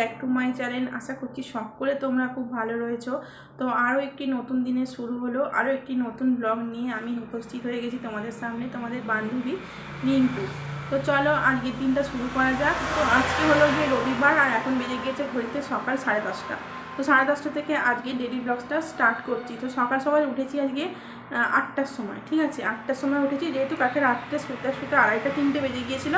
Back to my channel আশা করছি সকলে তোমরা খুব ভালো রয়েছো। তো আরও একটি নতুন দিনের শুরু হলো। আরও একটি নতুন ব্লগ নিয়ে আমি উপস্থিত হয়ে গেছি তোমাদের সামনে, তোমাদের বান্ধবী রিঙ্কু তো চলো আজকের দিনটা শুরু করা যাক। তো আজকে হলো গিয়ে রবিবার আর এখন বেজে গিয়েছে ঘড়িতে সকাল সাড়ে দশটা। তো সাড়ে দশটা থেকে আজকে ডেলি ব্লগসটা স্টার্ট করছি। তো সকাল সকাল উঠেছি আজকে আটটার সময়, ঠিক আছে? আটটার সময় উঠেছি, যেহেতু কাকে রাত্রে শুতে শুতে আড়াইটা, তিনটে বেজে গিয়েছিল,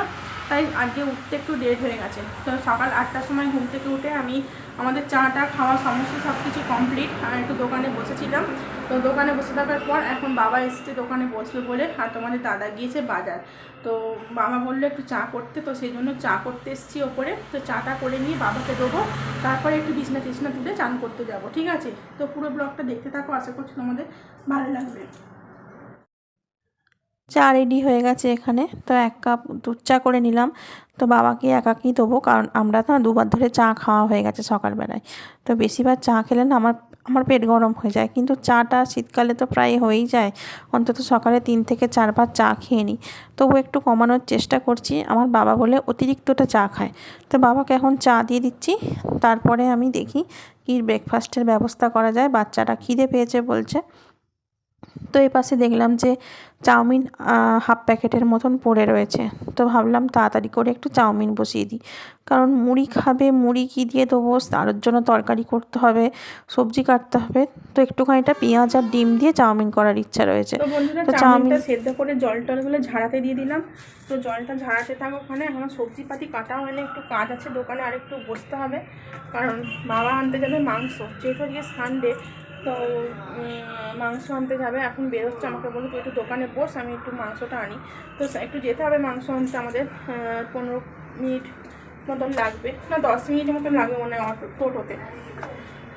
তাই আজকে উঠতে একটু লেট হয়ে গেছে। তো সকাল আটটার সময় ঘুম থেকে উঠে আমি আমাদের চাটা, খাওয়া সমস্ত সব কিছু কমপ্লিট আর একটু দোকানে বসেছিলাম। তো দোকানে বসে থাকার পর এখন বাবা এসছে দোকানে বসবে বলে, আর তোমাদের দাদা গিয়েছে বাজার। তো বাবা বলল একটু চা করতে, তো সেই জন্য চা করতে এসেছি ওপরে। তো চাটা করে নিয়ে বাবাকে দেবো, তারপরে একটু বিছনা টিছনা তুলে চান করতে যাব, ঠিক আছে? তো পুরো ব্লগটা দেখতে থাকো, আশা করছি তোমাদের ভালো লাগবে। চা রেডি হয়ে গেছে এখানে, তো এক কাপ দুধ চা করে নিলাম। তো বাবাকে একাকি দেবো, কারণ আমরা তো দুবার ধরে চা খাওয়া হয়ে গেছে সকালবেলায়। তো বেশিবার চা খেলে না আমার আমার পেট গরম হয়ে যায়। কিন্তু চাটা শীতকালে তো প্রায় হয়েই যায়। অন্তত সকালে তিন থেকে চারবার চা খেয়ে নিই। তবু একটু কমানোর চেষ্টা করছি। আমার বাবা বলে অতিরিক্তটা চা খায়। তো বাবাকে এখন চা দিয়ে দিচ্ছি। তারপরে আমি দেখি কি ব্রেকফাস্টের ব্যবস্থা করা যায়। বাচ্চাটা খিদে পেয়েছে বলছে। তো এই পাশে দেখলাম যে চাউমিন হাফ প্যাকেটের মতন পড়ে রয়েছে। তো ভাবলাম তাড়াতাড়ি করে একটু চাউমিন বসিয়ে দিই। কারণ মুড়ি খাবে মুড়ি কী দিয়ে দেবো? তার জন্য তরকারি করতে হবে সবজি কাটতে হবে। তো একটুখানিটা পেঁয়াজ আর ডিম দিয়ে চাউমিন করার ইচ্ছা রয়েছে। তো চাউমিনটা চাউমিন- সেদ্ধ করে জল টলগুলো ঝাড়াতে দিয়ে দিলাম। তো জলটা ঝাড়াতে থাকো ওখানে এখন সবজিপাতি কাটা হয়নি একটু কাজ আছে দোকানে আর একটু বসতে হবে। কারণ বাবা আনতে যাবে মাংস যেহেতু আজকে সানডে তো মাংস আনতে যাবে। এখন বেরোচ্ছে আমাকে বলে তুই একটু দোকানে বস, আমি একটু মাংসটা আনি। তো একটু যেতে হবে মাংস আনতে আমাদের পনেরো মিনিট মতন লাগবে। না, দশ মিনিট মতন লাগবে মনে হয় অটো টোটোতে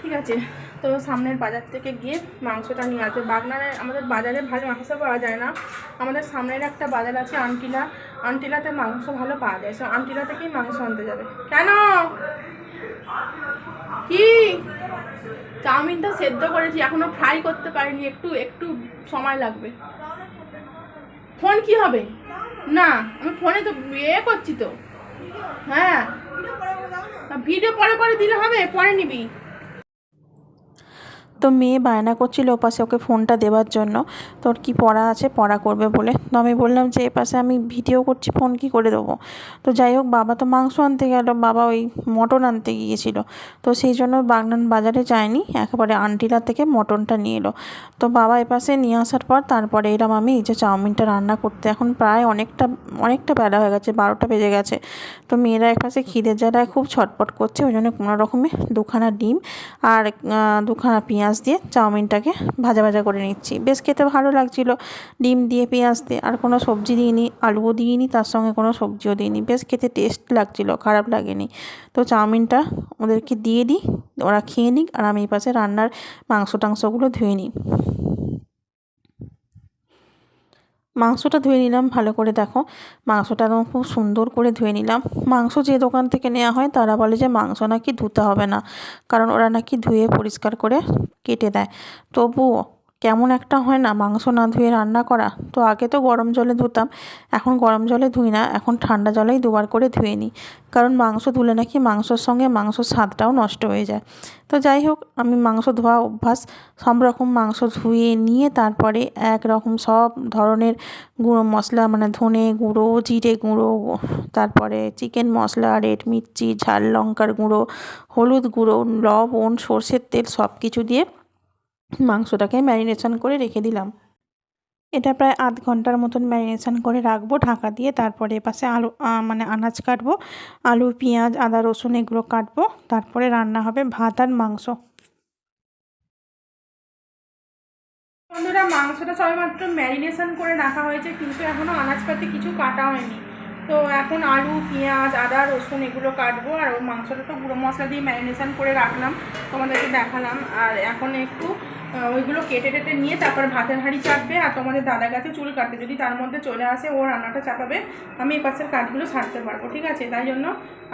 ঠিক আছে। তো সামনের বাজার থেকে গিয়ে মাংসটা নিয়ে আসবে। বাগনারে আমাদের বাজারে ভালো মাংস পাওয়া যায় না। আমাদের সামনের একটা বাজার আছে আন্টিলা। আন্টিলাতে মাংস ভালো পাওয়া যায়। সো আন্টিলা থেকেই মাংস আনতে যাবে। কেন? কি? চাউমিনটা সেদ্ধ করেছি, এখনও ফ্রাই করতে পারিনি, একটু একটু সময় লাগবে। ফোন কি হবে? না, আমি ফোনে তো ইয়ে করছি তো। হ্যাঁ। ভিডিও পরে পরে দিলে হবে, পরে নিবি। তো মেয়ে বায়না করছিল ওপাশে ওকে ফোনটা দেওয়ার জন্য। তোর কি পড়া আছে? পড়া করবে বলে। তো আমি বললাম যে এপাশে আমি ভিডিও করছি, ফোন কি করে দেবো? তো যাই হোক, বাবা তো মাংস আনতে গেল। বাবা ওই মটন আনতে গিয়েছিল। তো সেই জন্য বাগনান বাজারে যায়নি। একেবারে আন্টিলা থেকে মটনটা নিয়ে এলো। তো বাবা এপাশে নিয়ে আসার পর তারপরে এলাম আমি, এই যে চাউমিনটা রান্না করতে। এখন প্রায় অনেকটা অনেকটা বেলা হয়ে গেছে, বারোটা বেজে গেছে। তো মেয়েরা একপাশে খিদের জ্বালায়, খুব ছটপট করছে। ওই জন্য কোনো রকমে দুখানা ডিম আর দুখানা পেঁয়াজ দিয়ে চাউমিনটাকে ভাজা ভাজা করে নিচ্ছি। বেশ খেতে ভালো লাগছিল। ডিম দিয়ে পেঁয়াজ দিয়ে আর কোনো সবজি দিইনি, আলুও দিইনি, তার সঙ্গে কোনো সবজিও দিইনি। বেশ খেতে টেস্ট লাগছিল, খারাপ লাগেনি। তো চাউমিনটা ওদেরকে দিয়ে দিই, ওরা খেয়ে নিক আর আমি এই পাশে রান্নার মাংস টাংসগুলো ধুয়ে নিই। মাংসটা ধুয়ে নিলাম, ভালো করে দেখো। মাংসটা একদম খুব সুন্দর করে ধুয়ে নিলাম। মাংস যে দোকান থেকে নেওয়া হয়, তারা বলে যে মাংস নাকি ধুতে হবে না, কারণ ওরা নাকি ধুয়ে পরিষ্কার করে কেটে দেয়। তবুও কেমন একটা হয় না, মাংস না ধুয়ে রান্না করা? তো আগে তো গরম জলে ধুতাম, এখন গরম জলে ধুই না, এখন ঠান্ডা জলেই দুবার করে ধুয়ে নিই। কারণ মাংস ধুলে নাকি মাংসর সঙ্গে মাংসর স্বাদটাও নষ্ট হয়ে যায়। তো যাই হোক, আমি মাংস ধোয়া অভ্যাস, সব রকম মাংস ধুয়ে নিয়ে তারপরে এক রকম সব ধরনের গুঁড়ো মশলা মানে ধনে গুঁড়ো, জিরে গুঁড়ো, তারপরে চিকেন মশলা, রেড মির্চি, ঝাল লঙ্কার গুঁড়ো, হলুদ গুঁড়ো, লবণ, সর্ষের তেল সব কিছু দিয়ে মাংসটাকে ম্যারিনেশন করে রেখে দিলাম। এটা প্রায় আধ ঘণ্টার মতন ম্যারিনেশন করে রাখব, ঢাকা দিয়ে তারপরে এপাশে আলু মানে আনাজ কাটবো। আলু, পেঁয়াজ, আদা, রসুন এগুলো কাটবো, তারপরে রান্না হবে ভাত আর মাংস। বন্ধুরা, মাংসটা সবেমাত্র ম্যারিনেশন করে রাখা হয়েছে, কিন্তু এখনও আনাজপাতি কিছু কাটা হয়নি। তো এখন আলু, পেঁয়াজ, আদা, রসুন এগুলো কাটবো, আর মাংসটা তো গুঁড়ো মশলা দিয়ে ম্যারিনেশন করে রাখলাম, তোমাদেরকে দেখালাম। আর এখন একটু ওইগুলো কেটে টেটে নিয়ে তারপর ভাতের হাঁড়ি চাপবে আর তোমাদের দাদা গাছে চুল কাটবে যদি তার মধ্যে চলে আসে, ও রান্নাটা চাপাবে, আমি এপাশের পাশের কাজগুলো সারতে পারব, ঠিক আছে? তাই জন্য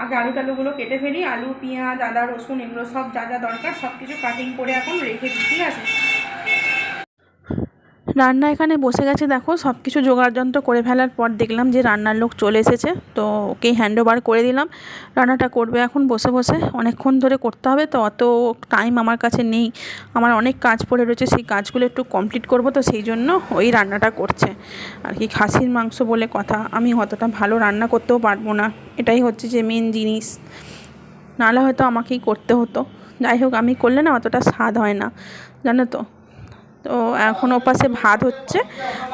আগে আলু টালুগুলো কেটে ফেলি, আলু, পেঁয়াজ, আদা, রসুন, এগুলো সব যা যা দরকার সব কিছু কাটিং করে এখন রেখে দিই, ঠিক আছে? রান্না এখানে বসে গেছে, দেখো সব কিছু যন্ত্র করে ফেলার পর দেখলাম যে রান্নার লোক চলে এসেছে, তো ওকে হ্যান্ড ওভার করে দিলাম। রান্নাটা করবে এখন বসে বসে, অনেকক্ষণ ধরে করতে হবে, তো অত টাইম আমার কাছে নেই। আমার অনেক কাজ পড়ে রয়েছে, সেই কাজগুলো একটু কমপ্লিট করব, তো সেই জন্য ওই রান্নাটা করছে। আর কি খাসির মাংস বলে কথা, আমি অতটা ভালো রান্না করতেও পারব না। এটাই হচ্ছে যে মেন জিনিস। নাহলে হয়তো আমাকেই করতে হতো। যাই হোক, আমি করলে না অতটা স্বাদ হয় না। জানো তো? তো এখন ও পাশে ভাত হচ্ছে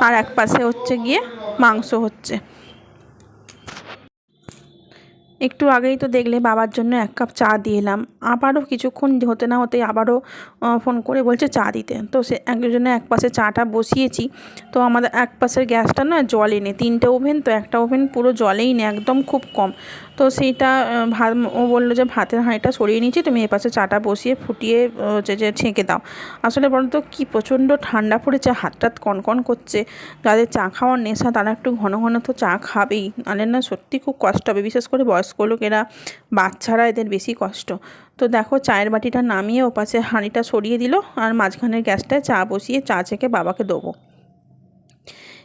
আর এক পাশে হচ্ছে গিয়ে মাংস হচ্ছে। একটু আগেই তো দেখলে বাবার জন্য এক কাপ চা দিয়ে এলাম। আবারও কিছুক্ষণ হতে না হতেই আবারও ফোন করে বলছে চা দিতে। তো সে একজনে এক পাশে চাটা বসিয়েছি। তো আমাদের এক পাশের গ্যাসটা না জলে নেই তিনটে ওভেন তো একটা ওভেন পুরো জলেই নেই একদম খুব কম। তো সেইটা ভাত, ও বলল যে ভাতের হাঁড়িটা সরিয়ে নিয়েছি, তুমি এ পাশে চাটা বসিয়ে ফুটিয়ে হচ্ছে যে ছেঁকে দাও। আসলে বলতো কি প্রচণ্ড ঠান্ডা পড়েছে হাত টাত কনকন করছে যাদের চা খাওয়ার নেশা, তারা একটু ঘন ঘন তো চা খাবেই, নাহলে না সত্যি খুব কষ্ট হবে, বিশেষ করে বয়স্ক লোকেরা, বাচ্চারা এদের বেশি কষ্ট। তো দেখো চায়ের বাটিটা নামিয়ে ওপাশে হাঁড়িটা সরিয়ে দিল, আর মাঝখানের গ্যাসটায় চা বসিয়ে চা ছেঁকে বাবাকে দেবো।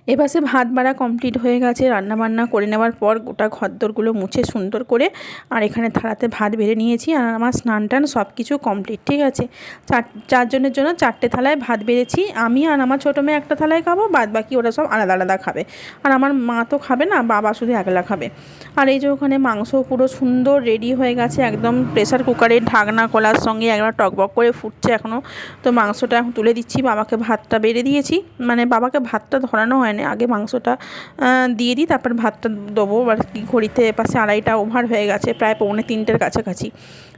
এপাশে ভাত বাড়া কমপ্লিট হয়ে গেছে। রান্না বান্না করে নেওয়ার পর গোটা ঘরদোরগুলো মুছে সুন্দর করে আর এখানে থালাতে ভাত বেড়ে নিয়েছি আর আমার স্নান টান সব কিছু কমপ্লিট ঠিক আছে? চার চারজনের জন্য চারটে থালায় ভাত বেড়েছি। আমি আর আমার ছোটো মেয়ে একটা থালায় খাব, বাদ বাকি ওরা সব আলাদা আলাদা খাবে। আর আমার মা তো খাবে না, বাবা শুধু একলা খাবে। আর এই যে ওখানে মাংস পুরো সুন্দর রেডি হয়ে গেছে, একদম প্রেসার কুকারে ঢাকনা কলার সঙ্গে একবার টকবক করে ফুটছে এখনও তো মাংসটা তুলে দিচ্ছি, বাবাকে ভাতটা বেড়ে দিয়েছি। মানে বাবাকে ভাতটা ধরানো হয় না আগে মাংসটা দিয়ে দিই, তারপর ভাতটা দেবো। আর কি ঘড়িতে পাশে আড়াইটা ওভার হয়ে গেছে, প্রায় পৌনে তিনটের কাছাকাছি।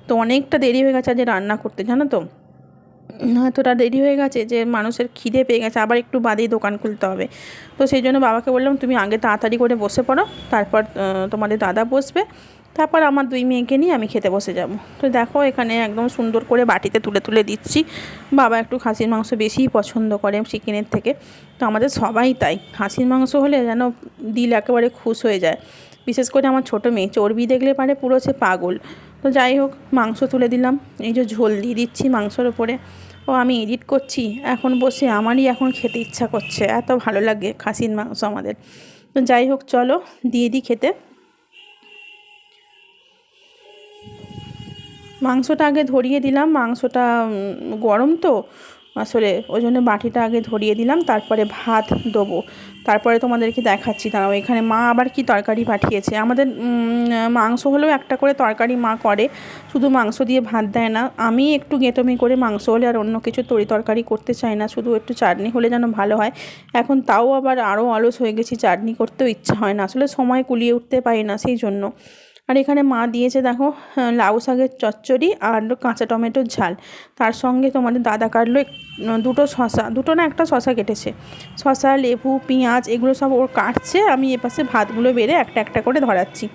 তো অনেকটা দেরি হয়ে গেছে আজ রান্না করতে, জানো তো? এতটা দেরি হয়ে গেছে যে মানুষের খিদে পেয়ে গেছে, আবার একটু বাদেই দোকান খুলতে হবে। তো সেই জন্য বাবাকে বললাম, তুমি আগে তাড়াতাড়ি করে বসে পড়ো, তারপর তোমাদের দাদা বসবে। তারপর আমার দুই মেয়েকে নিয়ে আমি খেতে বসে যাব। তো দেখো এখানে একদম সুন্দর করে বাটিতে তুলে তুলে দিচ্ছি। বাবা একটু খাসির মাংস বেশিই পছন্দ করে চিকেনের থেকে। তো আমাদের সবাই তাই। খাসির মাংস হলে যেন দিল একেবারে খুশ হয়ে যায়। বিশেষ করে আমার ছোটো মেয়ে, চর্বি দেখলে পারে পুরো সে পাগল। তো যাই হোক, মাংস তুলে দিলাম। এই যে ঝোল দিয়ে দিচ্ছি মাংসর ওপরে। ও, আমি এডিট করছি। এখন বসে আমারই এখন খেতে ইচ্ছা করছে। এত ভালো লাগে খাসির মাংস আমাদের। তো যাই হোক, চলো দিয়ে দিই খেতে। মাংসটা আগে ধরিয়ে দিলাম, মাংসটা গরম তো, আসলে ওই জন্য বাটিটা আগে ধরিয়ে দিলাম, তারপরে ভাত দেবো। তারপরে তোমাদেরকে দেখাচ্ছি, দাঁড়াও, এখানে মা আবার কি তরকারি পাঠিয়েছে? আমাদের মাংস হলেও একটা করে তরকারি মা করে, শুধু মাংস দিয়ে ভাত দেয় না। আমি একটু গেঁতমি করে মাংস হলে আর অন্য কিছু তরি তরকারি করতে চাই না, শুধু একটু চাটনি হলে যেন ভালো হয়। এখন তাও আবার আরও অলস হয়ে গেছি, চাটনি করতেও ইচ্ছা হয় না, আসলে সময় কুলিয়ে উঠতে পারি না সেই জন্য। আর এখানে মা দিয়েছে, দেখো লাউ শাকের চচ্চড়ি আর কাঁচা টমেটোর ঝাল। তার সঙ্গে তোমাদের দাদা কাটলো দুটো শশা দুটো না একটা শশা কেটেছে। শশা লেবু, পেঁয়াজ, এগুলো সব ওর কাটছে, আমি এপাশে ভাতগুলো বেড়ে একটা একটা করে ধরাচ্ছি।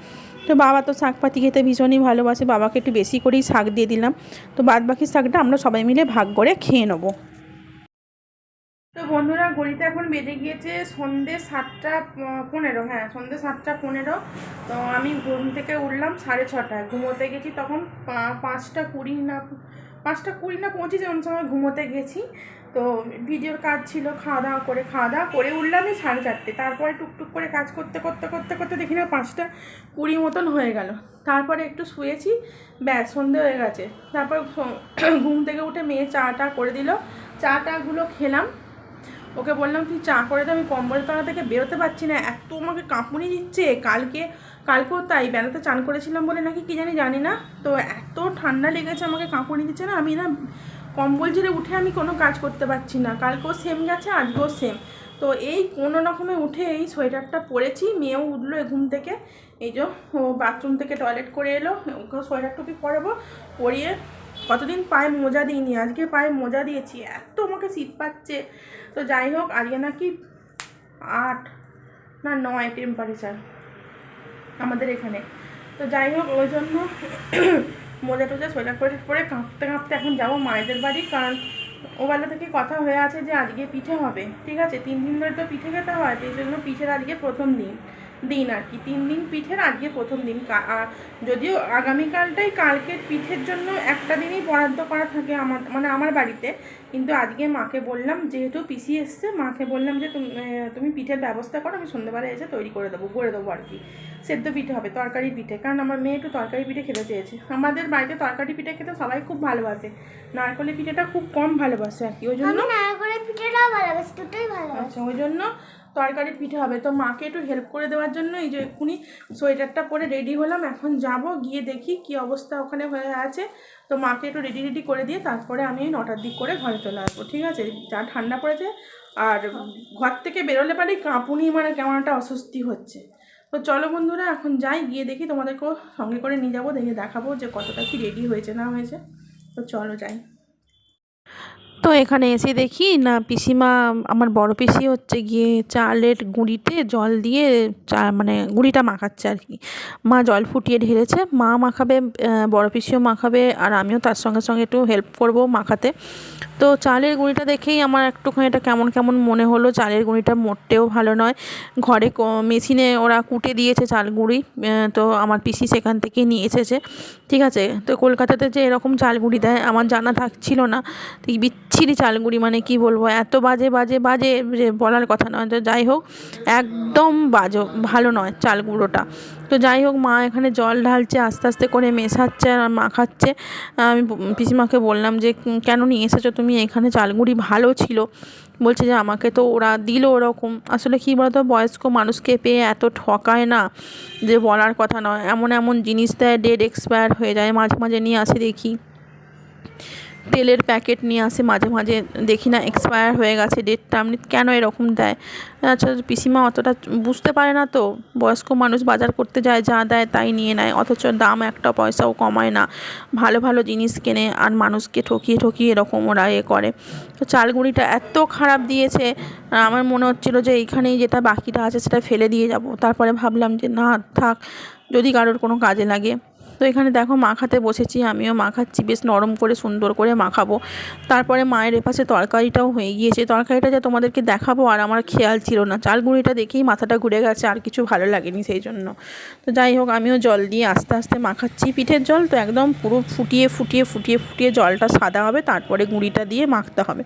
তো বাবা তো শাক পাতি খেতে ভীষণই ভালোবাসে, বাবাকে একটু বেশি করেই শাক দিয়ে দিলাম। তো বাদ বাকি শাকটা আমরা সবাই মিলে ভাগ করে খেয়ে নেব। তো বন্ধুরা, ঘড়িতে এখন বেজে গিয়েছে সন্ধে সাতটা পনেরো। হ্যাঁ সন্ধে সাতটা পনেরো। তো আমি ঘুম থেকে উঠলাম সাড়ে ছটায়। ঘুমোতে গেছি তখন পাঁচটা কুড়ি না, পাঁচটা কুড়ি না পঁচিশ এমন সময় ঘুমোতে গেছি। তো ভিডিওর কাজ ছিল খাওয়া দাওয়া করে, খাওয়া দাওয়া করে উঠলামই সাড়ে চারটে। তারপরে টুকটুক করে কাজ করতে করতে করতে করতে দেখি না পাঁচটা কুড়ি মতন হয়ে গেল। তারপরে একটু শুয়েছি, ব্যাস সন্ধে হয়ে গেছে। তারপর ঘুম থেকে উঠে মেয়ে চাটা করে দিল। চাটাগুলো খেলাম। ওকে বললাম, তুই চা করে দে, আমি কম্বলের তলা থেকে বেরোতে পারছি না। এত আমাকে কাঁপুনি দিচ্ছে। কালকে, কালকেও তাই, বেলাতে চান করেছিলাম বলে নাকি কি জানি জানি না। তো এত ঠান্ডা লেগেছে, আমাকে কাঁপুনি দিচ্ছে না। আমি না কম্বল ঝেড়ে উঠে আমি কোনো কাজ করতে পারছি না। কালকেও সেম গেছে, আজকেও সেম তো এই কোনো রকমে উঠে এই সোয়েটারটা পরেছি। মেয়েও উঠল ঘুম থেকে। এই যে ও বাথরুম থেকে টয়লেট করে এলো। ওকে সোয়েটার টুপি পরাবো, পরিয়ে কতদিন পায়ে মোজা দিইনি, আজকে পায়ে মোজা দিয়েছি। এত আমাকে শীত পাচ্ছে। তো যাই হোক, আজকে নাকি আট না নয় টেম্পারেচার আমাদের এখানে। তো যাই হোক, ওই জন্য মোজা টোজা, সোয়েটার করে পরে কাঁপতে কাঁপতে এখন যাব মায়েদের বাড়ি, কারণ ওবেলা থেকে কথা হয়ে আছে যে আজকে পিঠে হবে, ঠিক আছে? তিন দিন ধরে তো পিঠে খেতে হয় এই জন্য পিঠের আজকে প্রথম দিন। দিন আর কি। তিন দিন পিঠের আজকে প্রথম দিন। যদিও আগামীকালটাই কালকের পিঠের জন্য একটা দিনই বরাদ্দ করা থাকে আমার মানে আমার বাড়িতে। কিন্তু আজকে মাকে বললাম যেহেতু পিসি এসছে মাকে বললাম যে তুমি তুমি পিঠের ব্যবস্থা করো আমি সন্ধ্যেবেলা এসে তৈরি করে দেবো করে দেবো আর কি। সেদ্ধ পিঠে হবে তরকারি পিঠে। কারণ আমার মেয়ে একটু তরকারি পিঠে খেতে চেয়েছে। আমাদের বাড়িতে তরকারি পিঠে খেতে সবাই খুব ভালোবাসে। নারকলের পিঠেটা খুব কম ভালোবাসে আর কি ওই জন্য নারকলের পিঠেটাও ভালোবাসি দুটোই ভালোবাসি। আচ্ছা ওই জন্য তরকারি পিঠে হবে। তো মাকে একটু হেল্প করে দেওয়ার জন্য এই যে এক্ষুনি সোয়েটারটা পরে রেডি হলাম। এখন যাব, গিয়ে দেখি কি অবস্থা ওখানে হয়ে আছে। তো মাকে একটু রেডি রেডি করে দিয়ে তারপরে আমি নটার দিক করে ঘরে চলে আসব, ঠিক আছে? যা ঠান্ডা পড়েছে আর ঘর থেকে বেরোলে পারি কাঁপুনি মানে কেমন একটা অস্বস্তি হচ্ছে। তো চলো বন্ধুরা, এখন যাই, গিয়ে দেখি তোমাদেরকেও সঙ্গে করে নিয়ে যাব, দেখে দেখাবো যে কতটা কি রেডি হয়েছে না হয়েছে। তো চলো যাই। তো এখানে এসে দেখি, না, পিসিমা আমার বড় পিসি হচ্ছে গিয়ে চালের গুঁড়িতে জল দিয়ে চা মানে গুঁড়িটা মাখাচ্ছে আর কি। মা জল ফুটিয়ে ঢেলেছে, মা মাখাবে বড় পিসিও মাখাবে আর আমিও তার সঙ্গে সঙ্গে একটু হেল্প করব মাখাতে। তো চালের গুঁড়িটা দেখেই আমার একটুখানি এটা কেমন কেমন মনে হলো, চালের গুঁড়িটা মোটেও ভালো নয়। ঘরে মেশিনে ওরা কুটে দিয়েছে চাল গুঁড়ি তো আমার পিসি সেখান থেকেই নিয়ে এসেছে। ঠিক আছে, তো কলকাতাতে যে এরকম চাল গুঁড়ি দেয়, আমার জানা থাকছিল না। বিচ্ছিরি চালগুড়ি মানে কি বলব? এত বাজে বাজে বাজে যে বলার কথা নয়। তো যাই হোক, একদম বাজো, ভালো নয় চাল গুঁড়োটা তো যাই হোক, মা এখানে জল ঢালছে, আস্তে আস্তে করে মেশাচ্ছে আর মাখাচ্ছে আমি পিসিমাকে বললাম যে কেন নিয়ে এসেছ তুমি? এখানে চালগুড়ি ভালো ছিল। বলছে যে, আমাকে তো ওরা দিল ওরকম। আসলে কী বলতো, বয়স্ক মানুষকে পেয়ে এত ঠকায় না যে বলার কথা নয়। এমন এমন জিনিস দেয় ডেট এক্সপায়ার হয়ে যায়। মাঝে মাঝে নিয়ে আসে দেখি। তেলের প্যাকেট নিয়ে আসে, মাঝে মাঝে দেখি না এক্সপায়ার হয়ে গেছে ডেটটা আপনি কেন এরকম দেয়? আচ্ছা পিসিমা অতটা বুঝতে পারে না তো। বয়স্ক মানুষ বাজার করতে যায়, যা দেয় তাই নিয়ে নেয়, অথচ দাম একটা পয়সাও কমায় না। ভালো ভালো জিনিস কেনে আর মানুষকে ঠকিয়ে ঠকিয়ে এরকম ওরা এ করে। তো চালগুড়িটা এত খারাপ দিয়েছে আমার মনে হচ্ছিল যে এইখানেই যেটা বাকিটা আছে সেটা ফেলে দিয়ে যাব। তারপরে ভাবলাম যে না, থাক, যদি কারোর কোনো কাজে লাগে। তো এখানে দেখো মাখাতে বসেছি, আমিও মাখাচ্ছি বেশ নরম করে সুন্দর করে মাখাবো তারপরে মায়ের এপাশে তরকারিটাও হয়ে গিয়েছে, তরকারিটা যা তোমাদেরকে দেখাবো আর আমার খেয়াল ছিল না। চালগুঁড়িটা দেখেই মাথাটা ঘুরে গেছে, আর কিছু ভালো লাগেনি সেই জন্য। তো যাই হোক, আমিও জল দিয়ে আস্তে আস্তে মাখাচ্ছি পিঠের জল তো একদম পুরো ফুটিয়ে ফুটিয়ে ফুটিয়ে ফুটিয়ে জলটা সাদা হবে, তারপরে গুঁড়িটা দিয়ে মাখতে হবে।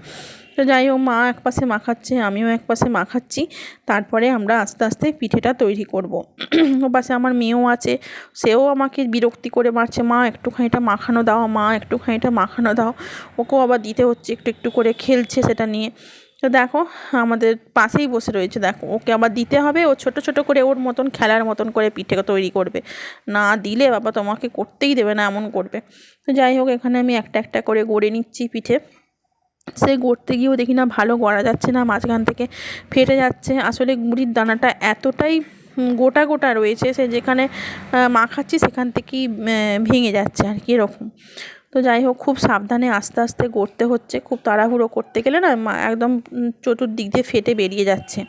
তো যাই হোক, মা এক পাশে মাখাচ্ছে আমিও এক পাশে মাখাচ্ছি তারপরে আমরা আস্তে আস্তে পিঠেটা তৈরি করব। ও পাশে আমার মেয়েও আছে, সেও আমাকে বিরক্তি করে মারছে, মা, একটুখানিটা মাখানো দাও, মা, একটুখানিটা মাখানো দাও। ওকেও আবার দিতে হচ্ছে, একটু একটু করে খেলছে সেটা নিয়ে। তো দেখো, আমাদের পাশেই বসে রয়েছে, দেখো, ওকে আবার দিতে হবে, ও ছোট ছোট করে ওর মতন খেলার মতন করে পিঠে তৈরি করবে। না দিলে বাবা তোমাকে করতেই দেবে না, এমন করবে। তো যাই হোক, এখানে আমি একটা একটা করে গড়ে নিচ্ছি পিঠে। সে গড়তে গিয়েও দেখি না, ভালো গড়া যাচ্ছে না, মাঝখান থেকে ফেটে যাচ্ছে। আসলে গুড়ির দানাটা এতটাই গোটা গোটা রয়েছে সে যেখানে মাখাচ্ছি সেখান থেকেই ভেঙে যাচ্ছে আর কি এরকম। তো যাই হোক, খুব সাবধানে আস্তে আস্তে গড়তে হচ্ছে, খুব তাড়াহুড়ো করতে গেলে না একদম চতুর্দিক দিয়ে ফেটে বেরিয়ে যাচ্ছে।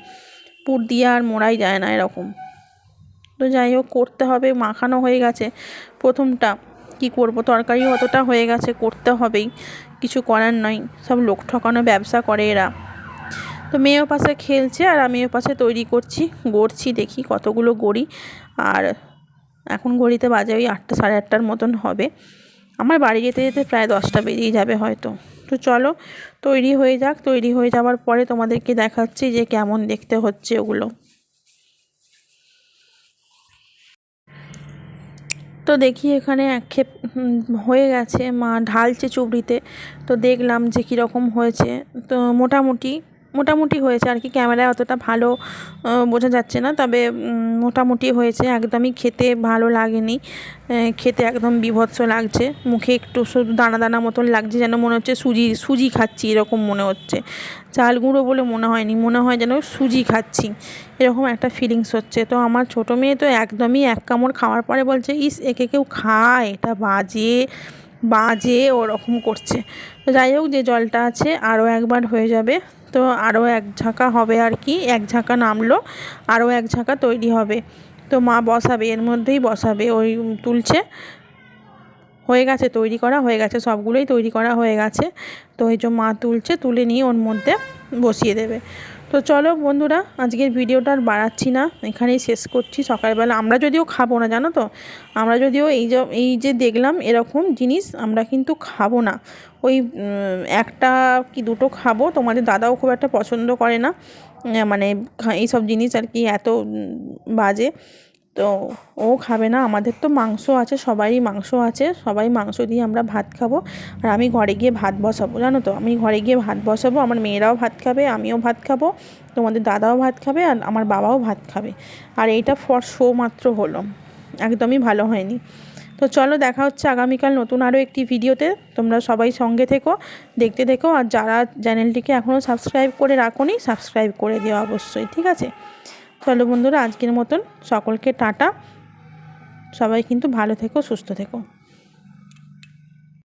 পুর দিয়ে আর মোড়াই যায় না এরকম। তো যাই হোক, করতে হবে, মাখানো হয়ে গেছে। প্রথমটা কি করব? তরকারিও অতটা হয়ে গেছে, করতে হবেই। কিছু করার নয় সব লোক ঠকানো ব্যবসা করে এরা। তো মেয়েও পাশে খেলছে আর আমিও পাশে তৈরি করছি, গড়ছি দেখি কতগুলো গড়ি। আর এখন ঘড়িতে বাজে ওই আটটা সাড়ে আটটার মতন হবে। আমার বাড়ি যেতে যেতে প্রায় দশটা বেজেই যাবে হয়তো। তো চলো, তৈরি হয়ে যাক, তৈরি হয়ে যাওয়ার পরে তোমাদেরকে দেখাচ্ছি যে কেমন দেখতে হচ্ছে ওগুলো। তো দেখি এখানে একক্ষেপ হয়ে গেছে। মা ঢালছে চুবড়িতে। তো দেখলাম যে কীরকম হয়েছে। তো মোটামুটি মোটামুটি হয়েছে আর কি। ক্যামেরায় অতটা ভালো বোঝা যাচ্ছে না। তবে মোটামুটি হয়েছে। একদমই খেতে ভালো লাগেনি। খেতে একদম বিভৎস লাগছে। মুখে একটু শুধু দানা দানা মতন লাগছে যেন মনে হচ্ছে সুজি সুজি খাচ্ছি এরকম মনে হচ্ছে। চাল গুঁড়ো বলে মনে হয়নি। মনে হয় যেন সুজি খাচ্ছি। এরকম একটা ফিলিংস হচ্ছে। তো আমার ছোটো মেয়ে তো একদমই এক কামড় খাওয়ার পরে বলছে, ইস, একে কেউ খায়। এটা বাজে বাজে, ওরকম করছে। তো যাই হোক, যে জলটা আছে আরও একবার হয়ে যাবে। তো আরও এক ঝাঁকা হবে আর কি, এক ঝাঁকা নামলো, আরও এক ঝাঁকা তৈরি হবে। তো মা বসাবে, এর মধ্যেই বসাবে, ওই তুলছে। হয়ে গেছে তৈরি করা, হয়ে গেছে, সবগুলোই তৈরি করা হয়ে গেছে। তো এই যে মা তুলছে, তুলে নিয়ে ওর মধ্যে বসিয়ে দেবে। তো চলো বন্ধুরা, আজকের ভিডিওটা আর বাড়াচ্ছি না। এখানেই শেষ করছি সকালবেলা। আমরা যদিও খাব না, জানো তো? আমরা যদিও এই যে এই যে দেখলাম এরকম জিনিস আমরা কিন্তু খাব না। ওই একটা কি দুটো খাব, তোমাদের দাদাও খুব একটা পছন্দ করে না। মানে এই এইসব জিনিস আর কি এত বাজে। তো ও খাবে না, আমাদের তো মাংস আছে, সবারই মাংস আছে, সবাই মাংস দিয়ে আমরা ভাত খাব। আর আমি ঘরে গিয়ে ভাত বসাবো, জানো তো? আমি ঘরে গিয়ে ভাত বসাবো, আমার মেয়েরাও ভাত খাবে, আমিও ভাত খাব, তোমাদের দাদাও ভাত খাবে, আর আমার বাবাও ভাত খাবে। আর এইটা ফর শো মাত্র হলো, একদমই ভালো হয়নি। তো চলো দেখা হচ্ছে আগামীকাল নতুন আরও একটি ভিডিওতে, তোমরা সবাই সঙ্গে থেকো, দেখতে থেকো, আর যারা চ্যানেলটিকে এখনও সাবস্ক্রাইব করে রাখোনি, সাবস্ক্রাইব করে দিও অবশ্যই, ঠিক আছে? চলো বন্ধুরা আজকের মতন সকলকে টাটা। সবাই কিন্তু ভালো থেকো সুস্থ থেকো।